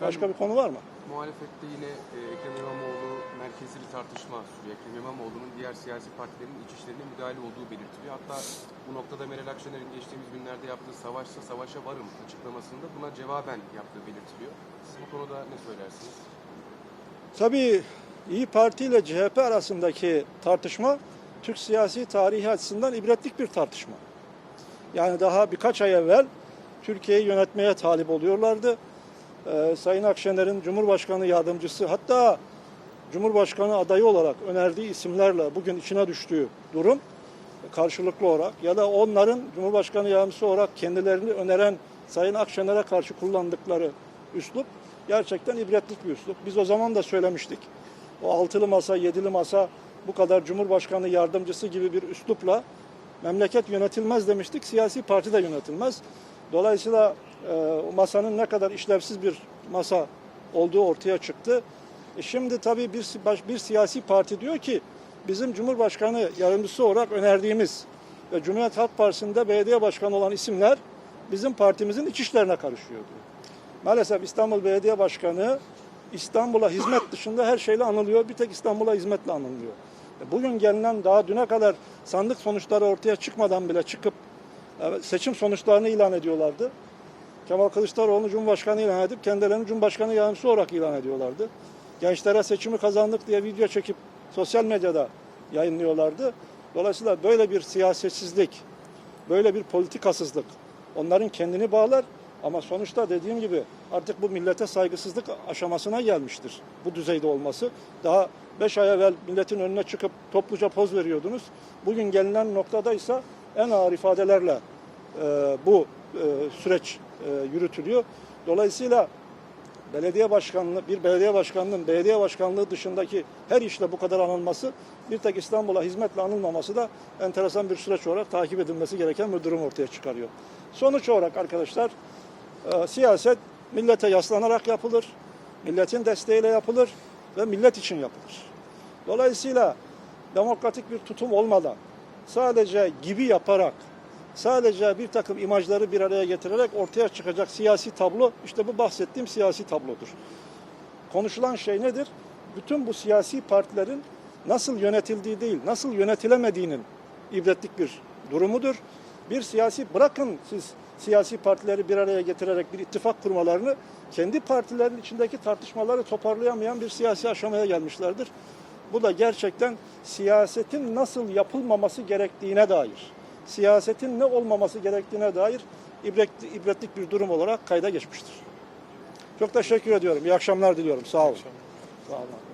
Başka bir konu var mı? Muhalefette yine e, Ekrem İmamoğlu merkezli bir tartışma sürüyor. Ekrem İmamoğlu'nun diğer siyasi partilerin iç işlerine müdahale olduğu belirtiliyor. Hatta bu noktada Meral Akşener'in geçtiğimiz günlerde yaptığı savaşsa savaşa varım açıklamasında buna cevaben yaptığı belirtiliyor. Siz bu konuda ne söylersiniz? Tabii İyi Parti ile CHP arasındaki tartışma Türk siyasi tarihi açısından ibretlik bir tartışma. Yani daha birkaç ay evvel Türkiye'yi yönetmeye talip oluyorlardı. Ee, Sayın Akşener'in Cumhurbaşkanı yardımcısı hatta Cumhurbaşkanı adayı olarak önerdiği isimlerle bugün içine düştüğü durum karşılıklı olarak ya da onların Cumhurbaşkanı yardımcısı olarak kendilerini öneren Sayın Akşener'e karşı kullandıkları üslup gerçekten ibretlik bir üslup. Biz o zaman da söylemiştik. O altılı masa, yedili masa bu kadar Cumhurbaşkanı yardımcısı gibi bir üslupla memleket yönetilmez demiştik. Siyasi parti de yönetilmez. Dolayısıyla e, masanın ne kadar işlevsiz bir masa olduğu ortaya çıktı. E şimdi tabii bir, bir siyasi parti diyor ki bizim Cumhurbaşkanı yardımcısı olarak önerdiğimiz ve Cumhuriyet Halk Partisi'nde belediye başkanı olan isimler bizim partimizin iç işlerine karışıyor diyor. Maalesef İstanbul Belediye Başkanı İstanbul'a hizmet dışında her şeyle anılıyor. Bir tek İstanbul'a hizmetle anılıyor. E, Bugün gelinen daha düne kadar sandık sonuçları ortaya çıkmadan bile çıkıp e, seçim sonuçlarını ilan ediyorlardı. Kemal Kılıçdaroğlu Cumhurbaşkanı ilan edip kendilerini Cumhurbaşkanı yardımcısı olarak ilan ediyorlardı. Gençlere seçimi kazandık diye video çekip sosyal medyada yayınlıyorlardı. Dolayısıyla böyle bir siyasetsizlik, böyle bir politikasızlık onların kendini bağlar ama sonuçta dediğim gibi artık bu millete saygısızlık aşamasına gelmiştir. Bu düzeyde olması. Daha 5 ay evvel milletin önüne çıkıp topluca poz veriyordunuz. Bugün gelinen noktada ise en ağır ifadelerle e, bu süreç e, yürütülüyor. Dolayısıyla belediye başkanlığı, bir belediye başkanlığının belediye başkanlığı dışındaki her işle bu kadar anılması, bir tek İstanbul'a hizmetle anılmaması da enteresan bir süreç olarak takip edilmesi gereken bir durum ortaya çıkarıyor. Sonuç olarak arkadaşlar, e, siyaset millete yaslanarak yapılır, milletin desteğiyle yapılır ve millet için yapılır. Dolayısıyla demokratik bir tutum olmadan, sadece gibi yaparak, sadece bir takım imajları bir araya getirerek ortaya çıkacak siyasi tablo, işte bu bahsettiğim siyasi tablodur. Konuşulan şey nedir? Bütün bu siyasi partilerin nasıl yönetildiği değil, nasıl yönetilemediğinin ibretlik bir durumudur. Bir siyasi, bırakın siz siyasi partileri bir araya getirerek bir ittifak kurmalarını, kendi partilerin içindeki tartışmaları toparlayamayan bir siyasi aşamaya gelmişlerdir. Bu da gerçekten siyasetin nasıl yapılmaması gerektiğine dair, siyasetin ne olmaması gerektiğine dair ibretli, ibretlik bir durum olarak kayda geçmiştir. Çok teşekkür ediyorum. İyi akşamlar diliyorum. Sağ olun. Sağ olun.